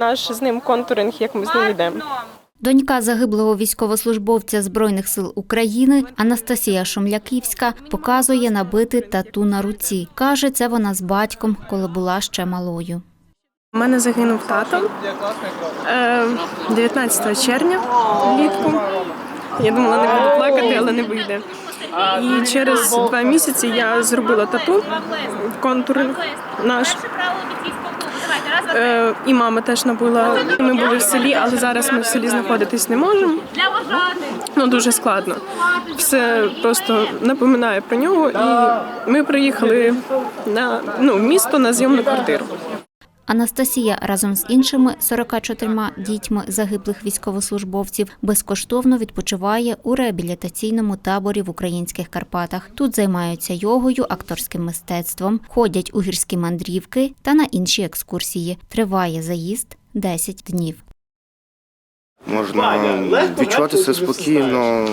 Наш з ним контуринг, як ми з ним йдемо. Донька загиблого військовослужбовця Збройних сил України Анастасія Шумляківська показує набити тату на руці. Каже, це вона з батьком, коли була ще малою. У мене загинув тато е, 19 червня влітку. Я думала, не буду плакати, але не вийде. І через два місяці я зробила тату, контуринг наш. Е, і мама теж набула. Ми були в селі, але зараз ми в селі знаходитись не можемо. Ну дуже складно. Все просто напоминає про нього. І ми приїхали на ну, місто на зйомну квартиру. Анастасія разом з іншими 44 дітьми загиблих військовослужбовців безкоштовно відпочиває у реабілітаційному таборі в українських Карпатах. Тут займаються йогою, акторським мистецтвом, ходять у гірські мандрівки та на інші екскурсії. Триває заїзд 10 днів. Можна відчувати себе спокійно,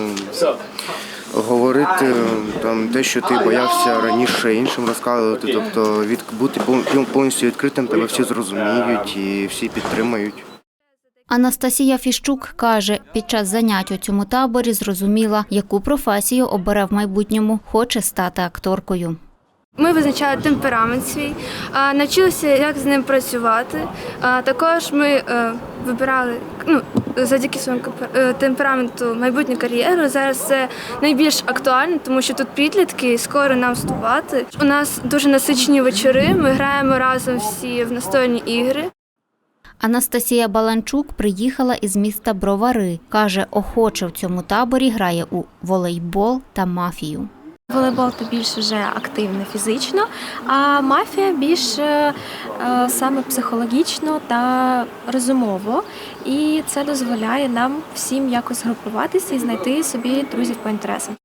говорити там те, що ти боявся раніше іншим розказувати. Тобто від бути пов- повністю відкритим, тебе всі зрозуміють і всі підтримають. Анастасія Фіщук каже, під час занять у цьому таборі зрозуміла, яку професію обере в майбутньому, хоче стати акторкою. Ми визначали темперамент свій, навчилися, як з ним працювати. Також ми е, вибирали ну, завдяки своєму е, темпераменту майбутню кар'єру. Зараз це найбільш актуально, тому що тут підлітки, скоро нам вступати. У нас дуже насичені вечори. Ми граємо разом всі в настольні ігри. Анастасія Баланчук приїхала із міста Бровари. Каже, охоче в цьому таборі грає у волейбол та мафію. Волейбол то більш вже активно фізично, а мафія більш е, е, саме психологічно та розумово. І це дозволяє нам всім якось групуватися і знайти собі друзів по інтересам.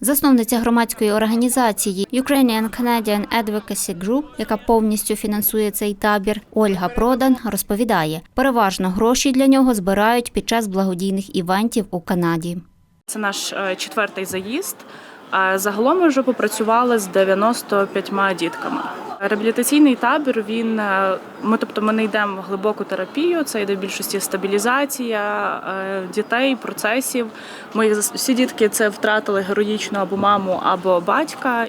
Засновниця громадської організації Ukrainian Canadian Advocacy Group, яка повністю фінансує цей табір, Ольга Продан розповідає, переважно гроші для нього збирають під час благодійних івентів у Канаді. Це наш е, четвертий заїзд. А Загалом ми вже попрацювали з 95 дітками. Реабілітаційний табір він е, ми, тобто, ми не йдемо в глибоку терапію. Це йде в більшості стабілізація е, дітей, процесів. Ми всі дітки це втратили героїчно або маму, або батька.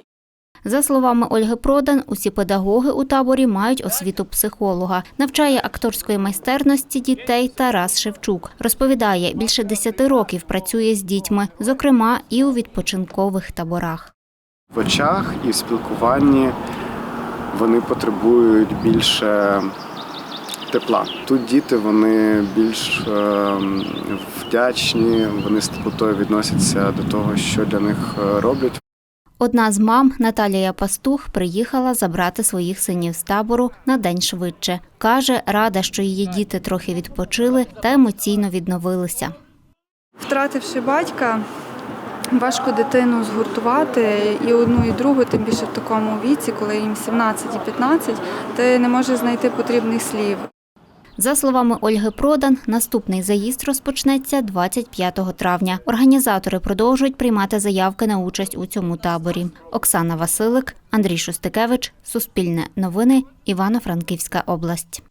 За словами Ольги Продан, усі педагоги у таборі мають освіту психолога. Навчає акторської майстерності дітей Тарас Шевчук. Розповідає, більше 10 років працює з дітьми, зокрема і у відпочинкових таборах. в очах і в спілкуванні вони потребують більше тепла. Тут діти вони більш е, вдячні, вони з теплотою відносяться до того, що для них е, роблять. Одна з мам, Наталія Пастух, приїхала забрати своїх синів з табору на день швидше. Каже, рада, що її діти трохи відпочили та емоційно відновилися. Втративши батька, важко дитину згуртувати і одну, і другу, тим більше в такому віці, коли їм 17 і 15, ти не можеш знайти потрібних слів. За словами Ольги Продан, наступний заїзд розпочнеться 25 травня. Організатори продовжують приймати заявки на участь у цьому таборі. Оксана Василик, Андрій Шостикевич, Суспільне новини, Івано-Франківська область.